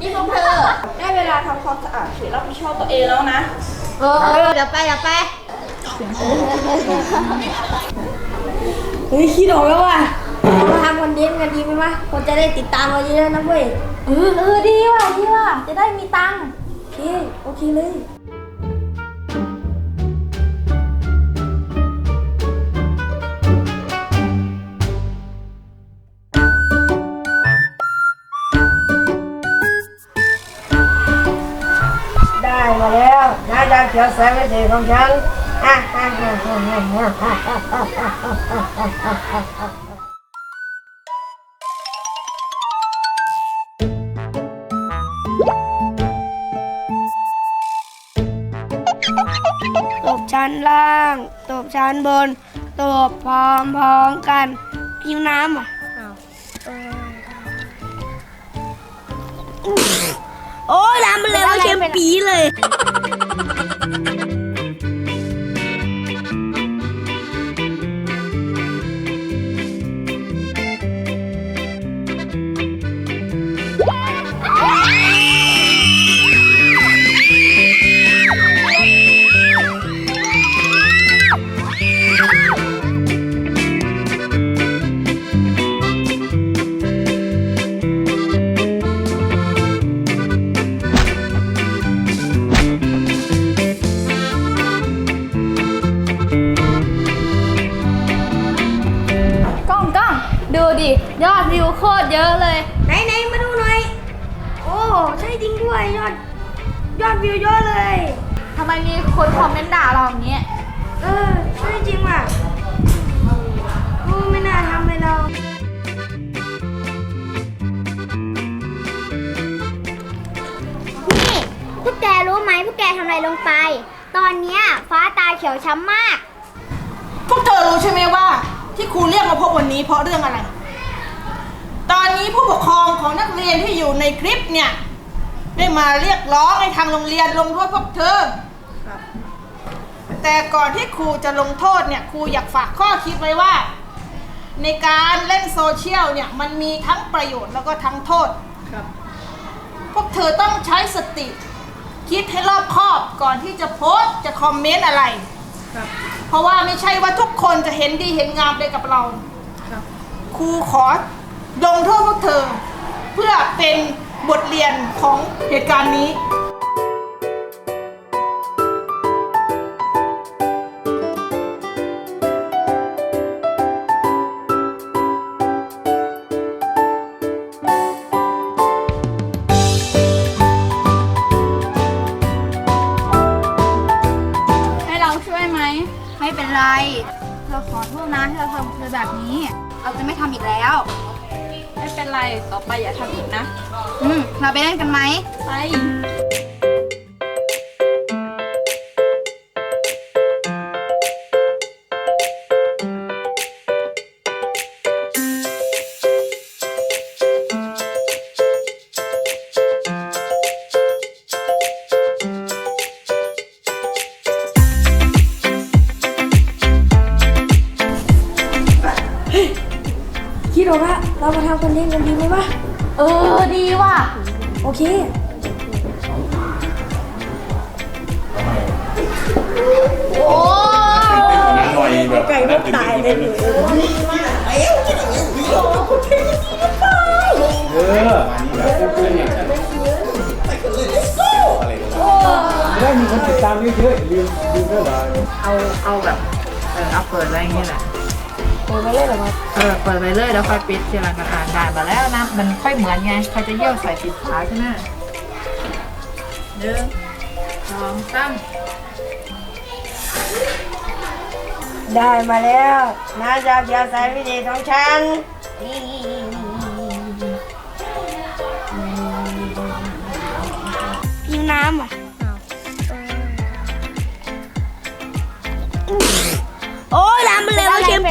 นี่พวกเธอ ได้เวลาทำความสะอาดเขตรับผิดชอบตัวเองแล้วนะ เออ เดี๋ยวไปเดี๋ยวไปเฮ้ยคิดออกแล้วว่ะเราทำคอนเทนต์กันดีไหมวะคนจะได้ติดตามเราเยอะๆนะเว้ย เออเออดีว่ะดีว่ะจะได้มีตังค์โอเคโอเคเลย สาวิตรีของฉันตบชั้นล่าง ตบชั้นบน ตบพร้อมพร้อมกันหิวน้ำอะโอ้ยน้ำมันเลยเราเค็มปีเลย thank you วิวโคตรเยอะเลย ไหนไหนๆมาดูหน่อย โอ้ใช่จริงด้วยยอด ยอดวิวเยอะเลยทำไมมีคนคอมเมนต์ด่าเราอย่างเงี้ย เออใช่จริงว่ะโอ้ไม่น่าทำเลยเรา นี่พวกแกรู้ไหมพวกแกทำอะไรลงไป ตอนเนี้ยฟ้าตาเขียวช้ำมาก พวกเธอรู้ใช่ไหมว่า ที่ครูเรียกมาพบวันนี้เพราะเรื่องอะไรตอ นนี้ผู้ปกครองของนักเรียนที่อยู่ในคลิปเนี่ย ได้มาเรียกร้องให้ทางโรงเรียนลงโทษพวกเธอ แต่ก่อนที่ครูจะลงโทษเนี่ยครูอยากฝากข้อคิดไว้ว่า ในการเล่นโซเชียลเนี่ยมันมีทั้งประโยชน์แล้วก็ทั้งโทษ พวกเธอต้องใช้สติ คิดให้รอบคอบก่อนที่จะโพสต์จะคอมเมนต์อะไร เพราะว่าไม่ใช่ว่าทุกคนจะเห็นดีเห็นงามไปกับเรา ครูขอลงโทษพวกเธอ เป็นบทเรียนของเหตุการณ์นี้ ให้เราช่วยไหม ไม่เป็นไร เราขอโทษนะที่เราทำเธอแบบนี้ เราจะไม่ทำอีกแล้ว ไม่เป็นไร ต่อไปอย่าทำอีกนะ อืมเราไปเล่นกันไหมไป คิดออกละเรามาทำคอนเทนต์กันดีไหมวะเออดีว่ะ โอเค โอ้หน่อยแบบไก่ก็ตายเลยเออได้มีคนติดตามเยอะๆลืมลืมเรื่องอะไรเอาเอาแบบเออเอาเปิดไว้อย่างนี้แหละ โอ้ไม่เล่นหรอวะเออเปิดไปเลยแล้วค่อยปิดทีหลังก็อ่านได้มาแล้วนะ มันค่อยเหมือนไงเขาจะเยี่ยวใส่ปิดฝาใช่ไหมหนึ่งสองสามได้มาแล้วน้าจะเขียวแสงวิเศษของฉันหิวน้ำอะ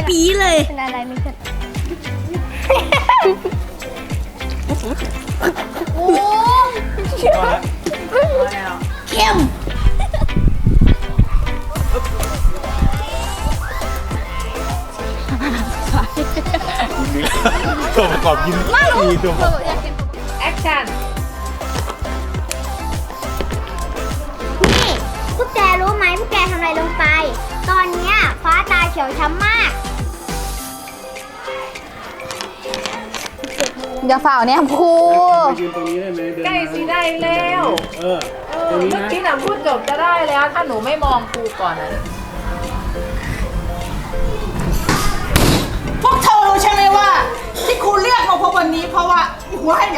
เลยว่าเค็มปีเลย เป็นอะไรไม่ขึ้นเข้มนี่ตัวประกอบกินมีตัวประกอบแอคชั่นนี่พวกแกรู้ไหมพวกแกทำอะไรลงไป ตอนเนี้ยฟ้าตาเขียวช้ำมาก อย่าฝ่าเนี่ยครูไปยืนตรงนี้ได้ไหมเดินใกล้มาสิได้แล้ว เออเอตรองนี้เมื่อนะกี้น่ะพูดจบจะได้แล้ว ถ้าหนูไม่มองครูก่อนนะพวกเธอรู้ใช่ไหมว่า ที่ครูเรียกมาพบวันนี้เพราะว่าหัวให้อย่าง